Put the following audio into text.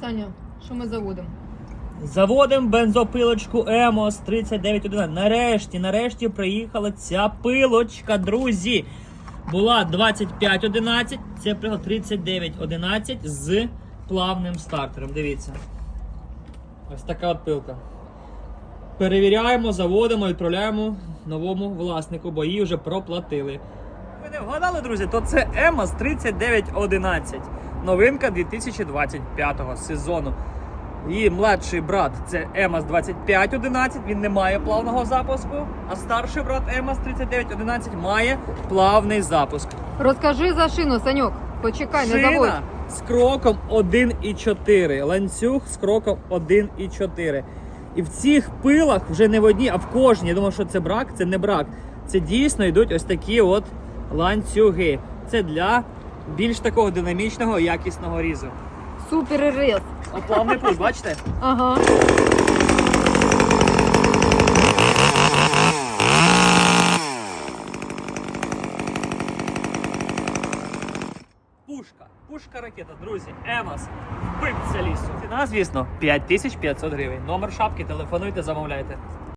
Саня, що ми заводимо? Заводимо бензопилочку Емос 3911. Нарешті, нарешті приїхала ця пилочка, друзі. Була 2511, це приїхала 3911 з плавним стартером. Дивіться. Ось така от пилка. Перевіряємо, заводимо, відправляємо новому власнику, бо її вже проплатили. Ви не вгадали, друзі, то це Емос 3911. Новинка 2025 сезону. Її младший брат це ЕМАС 2511, він не має плавного запуску, а старший брат ЕМАС 3911 має плавний запуск. Розкажи за шину, Саньок. Почекай, не заводь. Шина з кроком 1,4, ланцюг з кроком 1,4. І в цих пилах вже не в одній, а в кожній. Я думаю, що це брак, це не брак. Це дійсно йдуть ось такі от ланцюги. Це для більш такого динамічного якісного різу. Супер рез. От плавний пульс, бачите? Ага. Пушка, пушка ракета, друзі, Емас, вбивця лісу. Ціна, звісно, 5500 гривень. Номер шапки, телефонуйте, замовляйте.